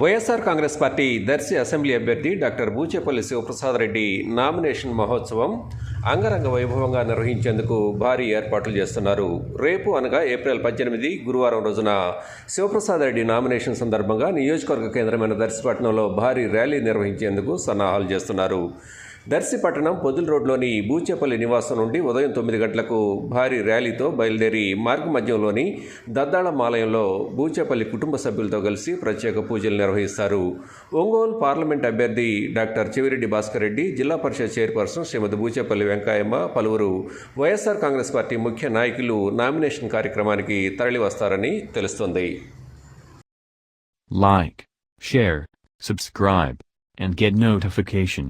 YSR Congress party Darsi assembly అభ్యర్థి doctor Bucheppalli Sivaprasad Reddy nomination మహోత్సవం అంగరంగ వైభవంగా నిర్వహించేందుకు భారీ ఏర్పాట్లు చేస్తున్నారు. రేపు అనగా ఏప్రిల్ పద్దెనిమిది గురువారం రోజున శివప్రసాద్ రెడ్డి నామినేషన్ సందర్భంగా నియోజకవర్గ కేంద్రమైన దర్శిపట్నంలో భారీ ర్యాలీ నిర్వహించేందుకు సన్నాహాలు చేస్తున్నారు. దర్శి పట్టణం పొదుల రోడ్లోని బూచేపల్లి నివాసం నుండి ఉదయం తొమ్మిది గంటలకు భారీ ర్యాలీతో బయలుదేరి మార్గ మధ్యంలోని దద్దాళం ఆలయంలో బూచేపల్లి కుటుంబ సభ్యులతో కలిసి ప్రత్యేక పూజలు నిర్వహిస్తారు ఒంగోలు పార్లమెంట్ అభ్యర్థి డాక్టర్ చెవిరెడ్డి భాస్కర్ రెడ్డి జిల్లా పరిషత్ చైర్పర్సన్ శ్రీమతి బూచేపల్లి వెంకాయమ్మ పలువురు వైఎస్ఆర్ కాంగ్రెస్ పార్టీ ముఖ్య నాయకులు నామినేషన్ కార్యక్రమానికి తరలివస్తారని తెలుస్తోంది Like, share, subscribe, and get notification.